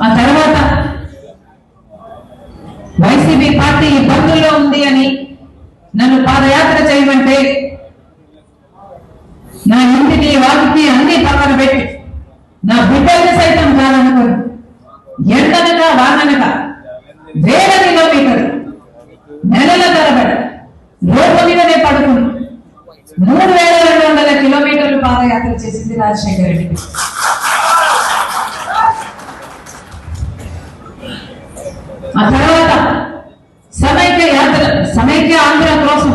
ఆ తర్వాత YCP party ఇబ్బందుల్లో ఉంది అని నన్ను పాదయాత్ర చేయమంటే నా ఇంటిని వాటిని అన్ని పక్కన పెట్టి నా బిడ్డల్ని సైతం కాదనుకుని ఎండనక వాననక వేల కిలోమీటర్లు నెలల తరబడి రోడ్డు మీదనే పడుకుని మూడు వేల రెండు వందల కిలోమీటర్లు పాదయాత్ర చేసింది రాజశేఖర రెడ్డి ఆ తర్వాత సమైక్య యాత్ర సమైక్య ఆంధ్ర కోసం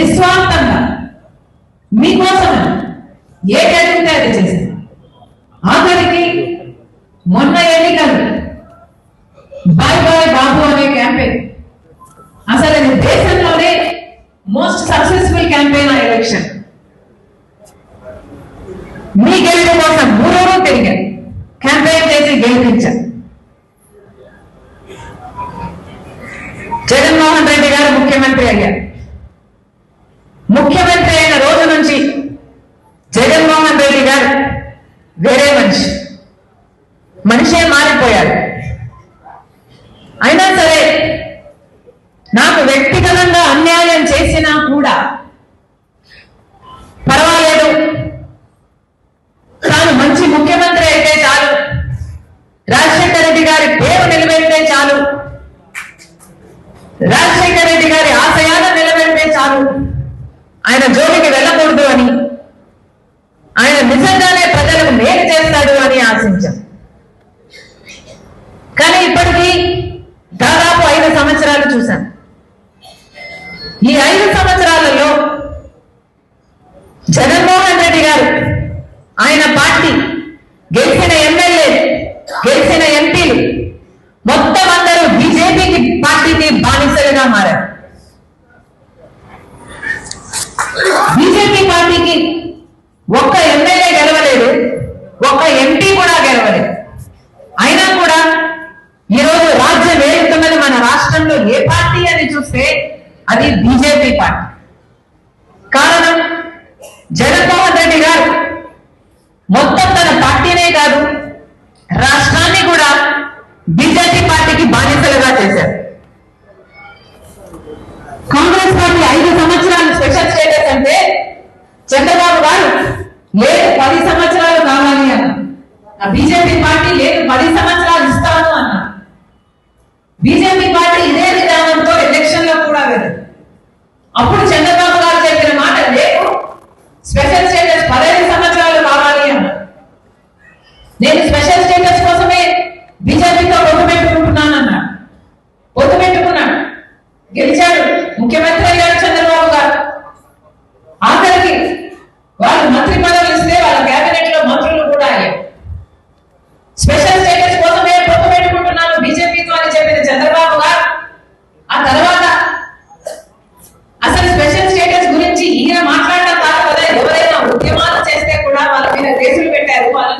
నిస్వార్థంగా మీకోసం ఏ జరిగితే అది చేశాను ఆఖరికి మొన్న ఎన్నికలు. బాయ్ బాయ్ బాబు అనే క్యాంపెయిన్. అసలు ఇది దేశంలోనే మోస్ట్ సక్సెస్ఫుల్ క్యాంపెయిన్ ఆ ఎలక్షన్ మీ గెలుపు కోసం మూడోరూ తిరిగారు. క్యాంపెయిన్ చేసి గెలిపించారు జగన్మోహన్ రెడ్డి గారు ముఖ్యమంత్రి అయ్యారు ముఖ్యమంత్రి అయిన రోజు నుంచి జగన్మోహన్ రెడ్డి గారు వేరే మనిషి మనిషే మారిపోయారు అయినా సరే నాకు వ్యక్తిగతంగా అన్యాయం చేసినా కూడా పర్వాలేదు. తాను మంచి ముఖ్యమంత్రి అయితే చాలు. రాజశేఖర రెడ్డి గారి పేరు నిలబెడితే చాలు. రాజశేఖర రెడ్డి గారి ఆశయాలను నిలబెడితే చాలు. ఆయన జోలికి వెళ్ళకూడదు అని ఆయన నిజంగానే ప్రజలకు మేలు చేస్తాడు అని ఆశించాం. కానీ ఇప్పటికీ దాదాపు ఐదు సంవత్సరాలు చూశాను ఈ ఐదు సంవత్సరాలలో జగన్మోహన్ రెడ్డి గారు ఆయన పార్టీ గెలిచిన ఎమ్మెల్యే గెలిచిన ఎంపీలు మొత్తం అందరూ బీజేపీకి పార్టీకి బానిసలుగా మారారు బీజేపీ పార్టీకి ఒక్క ఎమ్మెల్యే గెలవలేదు ఒక్క ఎంపీ కూడా గెలవలేదు అయినా కూడా ఈరోజు రాజ్యం ఏలుతున్నది మన రాష్ట్రంలో ఏ పార్టీ అని చూస్తే అది బీజేపీ పార్టీ కారణం జగన్మోహన్ రెడ్డి గారు మొత్తం తన పార్టీనే కాదు రాష్ట్రాన్ని బీజేపీ పార్టీకి బానిసలుగా చేశారు కాంగ్రెస్ పార్టీ ఐదు సంవత్సరాలు స్పెషల్ స్టేటస్ అంటే చంద్రబాబు గారు లేదు పది సంవత్సరాలు కావాలి అన్న ఆ బీజేపీ పార్టీ లేదు పది సంవత్సరాలు ఇస్తాను అన్న బీజేపీ పార్టీ ఇదే విధానంతో ఎలక్షన్లో కూడా వెళ్ళదు అప్పుడు చంద్రబాబు గారు చెప్పిన మాట లేదు స్పెషల్ స్టేటస్ పదహైదు సంవత్సరాలు కావాలి అన్న నేను స్పెషల్ స్టేటస్ కోసమే బీజేపీతో పొత్తు పెట్టుకుంటున్నాను అన్నాడు పొత్తు పెట్టుకున్నాడు గెలిచాడు ముఖ్యమంత్రి అయ్యాడు చంద్రబాబు గారు ఆఖరికి వాళ్ళు మంత్రి పదవులు ఇస్తే వాళ్ళ కేబినెట్లో మంత్రులు కూడా అయ్యారు స్పెషల్ స్టేటస్ కోసమే పొత్తు పెట్టుకుంటున్నాను బీజేపీతో అని చెప్పిన చంద్రబాబు గారు ఆ తర్వాత అసలు స్పెషల్ స్టేటస్ గురించి ఈయన మాట్లాడడం కాదు కదా ఎవరైనా ఉద్యమాలు చేస్తే కూడా వాళ్ళ మీద కేసులు పెట్టారు వాళ్ళని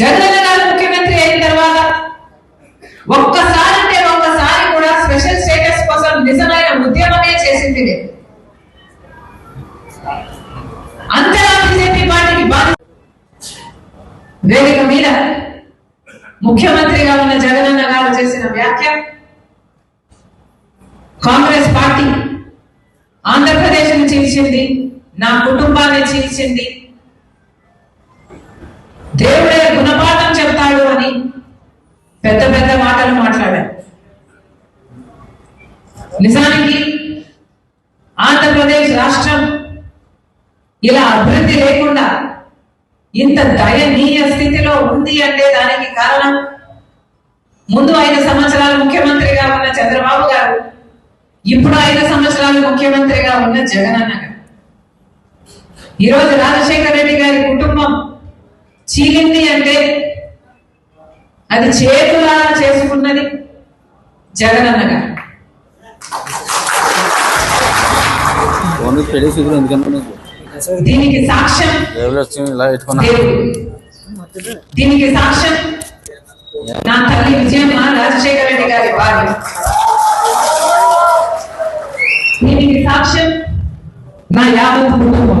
జగన్ గారు ముఖ్యమంత్రి అయిన తర్వాత ఒక్కసారి అంటే ఒక్కసారి కూడా స్పెషల్ స్టేటస్ కోసం నిజమైన ఉద్యమమే చేసింది లేదు అంతలా బీజేపీ పార్టీకి వేదిక మీద ముఖ్యమంత్రిగా ఉన్న జగనన్న గారు చేసిన వ్యాఖ్య కాంగ్రెస్ పార్టీ ఆంధ్రప్రదేశ్ని చీల్చింది నా కుటుంబాన్ని చీల్చింది దేవుడే గుణపాఠం చెప్తాడు అని పెద్ద పెద్ద మాటలు మాట్లాడారు. నిజానికి ఆంధ్రప్రదేశ్ రాష్ట్రం ఇలా అభివృద్ధి లేకుండా ఇంత దయనీయ స్థితిలో ఉంది అంటే దానికి కారణం ముందు ఐదు సంవత్సరాలు ముఖ్యమంత్రిగా ఉన్న చంద్రబాబు గారు ఇప్పుడు ఐదు సంవత్సరాలు ముఖ్యమంత్రిగా ఉన్న జగనన్న గారు. ఈరోజు రాజశేఖర రెడ్డి గారి కుటుంబం చీలింది అంటే అది చేతులారా చేసుకున్నది జగనన్న గారు నీకు దీనికి సాక్ష్యం దీనికి సాక్ష్యం నా తల్లి విజయమ్మ రాజశేఖర రెడ్డి గారి భార్య దీనికి సాక్ష్యం నా యావత్ కుటుంబం.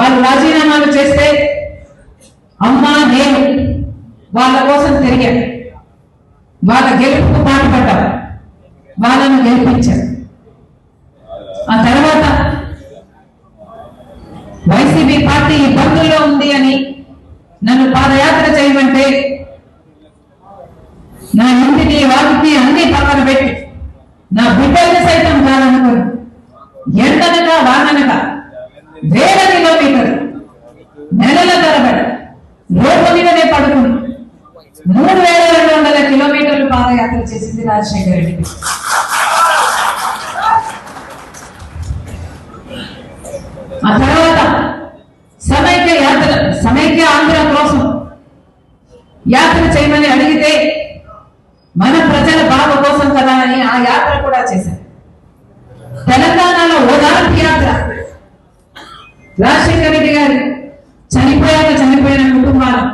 వాళ్ళు రాజీనామాలు చేస్తే అమ్మా నేను వాళ్ళ కోసం తిరిగా వాళ్ళ గెలుపుకు పాటుపడ్డారు వాళ్ళను గెలిపించారు ఆ తర్వాత వైసీపీ పార్టీ ఇబ్బందుల్లో ఉంది అని నన్ను పాదయాత్ర చేయమంటే నా ఇంటిని వాటిని అన్ని పక్కన పెట్టి నా బిడ్డల్ని సైతం రాజశేఖర రెడ్డి. ఆ తర్వాత సమైక్య యాత్ర సమైక్య ఆంధ్ర కోసం యాత్ర చేయమని అడిగితే మన ప్రజల బాధ కోసం కదా అని ఆ యాత్ర కూడా చేశారు. తెలంగాణలో ఓదార్పు యాత్ర. రాజశేఖర రెడ్డి గారు చనిపోయాక చనిపోయిన కుటుంబాలను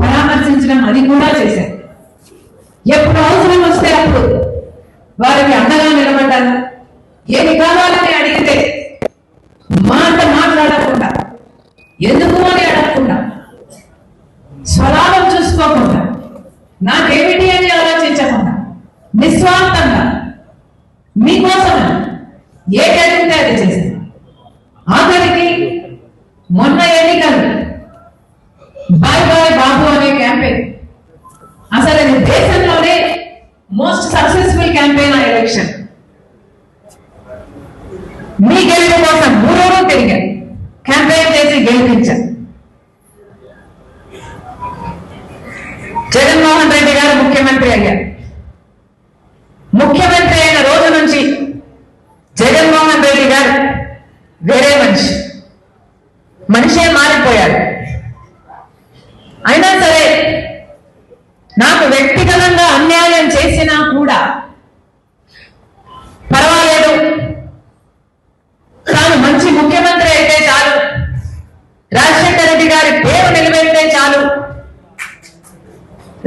పరామర్శించడం అది కూడా చేశారు. ఎప్పుడు అవసరం వస్తే అప్పుడు వారికి అండగా నిలబడ్డాను. ఏమి కావాలని అడిగితే మాట మాట్లాడకుండా ఎందుకు అని అడగకుండా స్వలాభం చూసుకోకుండా నాకేమిటి అని ఆలోచించకుండా నిస్వార్థంగా మీకోసం ఏ అడిగితే అది చేశారు ఆఖరికి మొన్న ఎన్నికలు బాయ్ బాయ్ బాబు అనే క్యాంపెయిన్ అసలు ఇది దేశంలోనే మోస్ట్ సక్సెస్ఫుల్ క్యాంపెయిన్ ఆ ఎలక్షన్ మీ గెలుపు కోసం ఊరూరు తిరిగారు క్యాంపెయిన్ చేసి గెలిపించారు జగన్మోహన్ రెడ్డి గారు ముఖ్యమంత్రి అయ్యారు ముఖ్యమంత్రి అయిన రోజు నుంచి జగన్మోహన్ రెడ్డి గారు వేరే మనిషి. మనిషే మారిపోయారు. అయినా సరే నాకు వ్యక్తిగతంగా అన్యాయం చేసినా కూడా పర్వాలేదు తాను మంచి ముఖ్యమంత్రి అయితే చాలు రాజశేఖర రెడ్డి గారి పేరు నిలబెడితే చాలు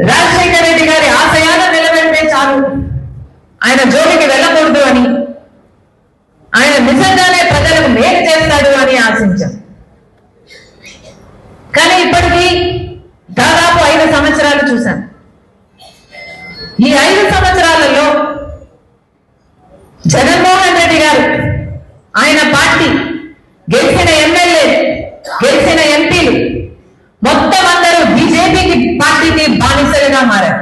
రాజశేఖర రెడ్డి గారి ఆశయాలను నిలబెడితే చాలు ఆయన జోలికి వెళ్ళకూడదు అని ఆయన నిజంగానే ప్రజలకు మేలు చేస్తాడు అని ఆశించాం కానీ ఇప్పటికీ దాదాపు ఐదు సంవత్సరాలు చూశాను ఈ ఐదు సంవత్సరాలలో జగన్మోహన్ రెడ్డి గారు ఆయన పార్టీ గెలిచిన ఎమ్మెల్యే గెలిచిన ఎంపీలు మొత్తం అందరూ బీజేపీకి పార్టీకి బానిసలుగా మారారు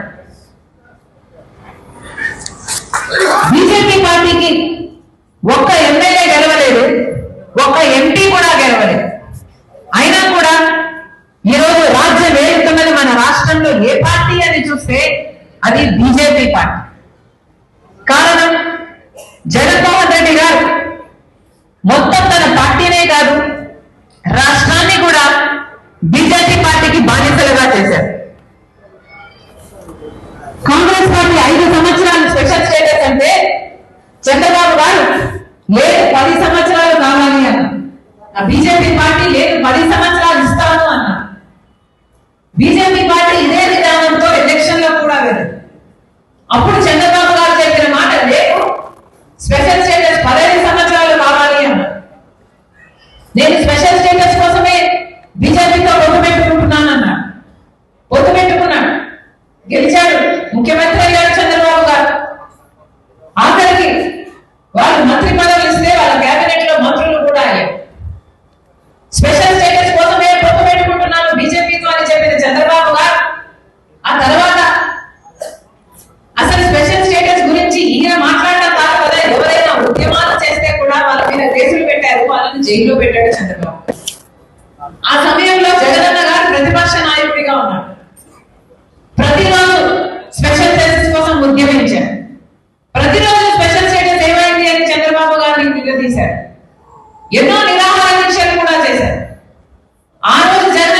బీజేపీ పార్టీకి ఒక్క ఎమ్మెల్యే గెలవలేదు ఒక్క ఎంపీ కూడా గెలవలేదు అయినా కూడా ఈరోజు రాజ్యం వేలుతున్నది మన రాష్ట్రంలో ఏ పార్టీ అని చూస్తే అది బీజేపీ పార్టీ కారణం జగన్మోహన్ రెడ్డి గారు మొత్తం తన పార్టీనే కాదు రాష్ట్రాన్ని కూడా బీజేపీ పార్టీకి బానిసలుగా చేశారు కాంగ్రెస్ పార్టీ ఐదు సంవత్సరాలు స్పెషల్ స్టేటస్ అంటే చంద్రబాబు గారు లేదు పది సంవత్సరాలు కావాలి అన్న ఆ బీజేపీ పార్టీ లేదు పది సంవత్సరాలు ఇస్తాను అన్న బీజేపీ పార్టీ ఇదే విధానంతో ఎలక్షన్లో కూడా వెళ్ళదు అప్పుడు చంద్రబాబు గారు చెప్పిన మాట లేదు స్పెషల్ స్టేటస్ పదహైదు సంవత్సరాలు కావాలి అన్న నేను స్పెషల్ స్టేటస్ కోసమే బీజేపీతో పొత్తు పెట్టుకుంటున్నాను అన్నాడు పొత్తు పెట్టుకున్నాడు గెలిచాడు ముఖ్యమంత్రి అయ్యాడు చంద్రబాబు గారు. ఆఖరికి వాళ్ళు మంత్రి పదవులు ఇస్తే వాళ్ళ కేబినెట్లో మంత్రులు కూడా అయ్యారు. స్పెషల్ స్టేటస్ కోసమే పొత్తు పెట్టుకుంటున్నాను బీజేపీతో అని చెప్పిన చంద్రబాబు గారు. ఆ తర్వాత అసలు స్పెషల్ స్టేటస్ గురించి ఈయన మాట్లాడటం కాదు కదా ఎవరైనా ఉద్యమాలు చేస్తే కూడా వాళ్ళ మీద కేసులు పెట్టారు. వాళ్ళని జైల్లో పెట్టాడు చంద్రబాబు. ఆ సమయంలో జగనన్న గారు ప్రతిపక్ష నాయకుడిగా ఉన్నాడు ప్రతిరోజు ఉద్యమించారు ప్రతిరోజు స్పెషల్ స్టేటస్ ఏమైంది అని చంద్రబాబు గారిని నిలదీశారు. ఎన్నో నిరాహార దీక్షలు కూడా చేశారు. ఆ రోజు జగనన్న